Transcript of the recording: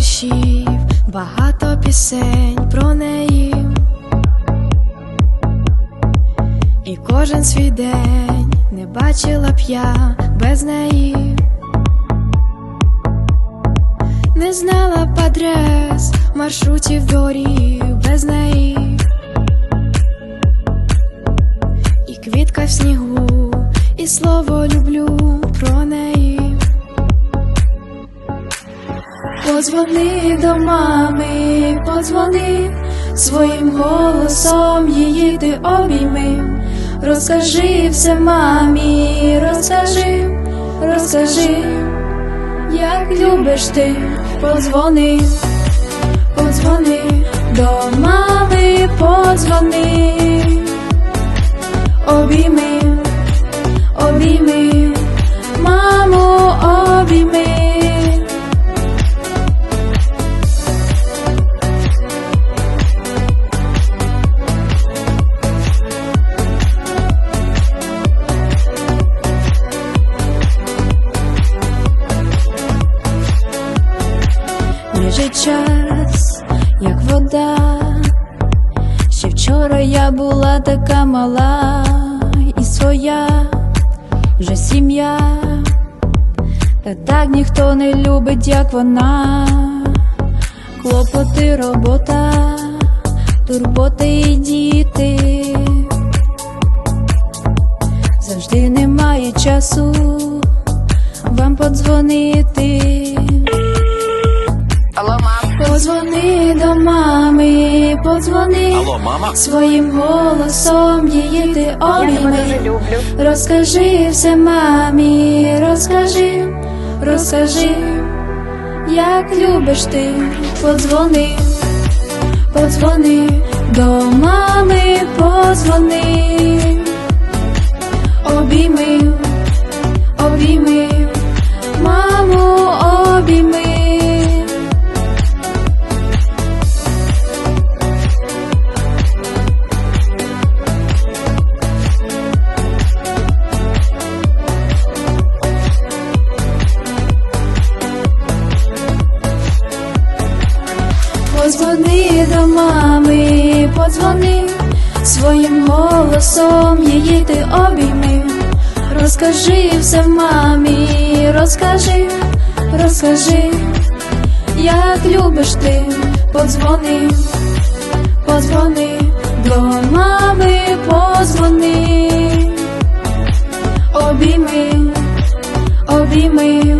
віршів, багато пісень про неї. І кожен свій день не бачила б я без неї. Не знала б адрес маршрутів доріг без неї. І квітка в снігу, і слово люблю про неї. Подзвони до мами, подзвони своїм голосом її ти обійми. Розкажи все мамі, розкажи, розкажи, як любиш ти, подзвони, подзвони Біжить час, як вода. Ще вчора я була така мала і своя, вже сім'я, та так ніхто не любить, як вона. Клопоти, робота, турботи і діти. Завжди немає часу вам подзвонити. Позвони до мами, подзвони Алло, мама? своїм голосом її ти обійми. Розкажи все мамі, розкажи, розкажи, як любиш ти, подзвони, подзвони до мами, подзвони, обійми, до мами подзвони, своїм голосом її ти обійми, розкажи все в мамі, розкажи, розкажи, як любиш ти, подзвони, подзвони, до мами подзвони, обійми, обійми.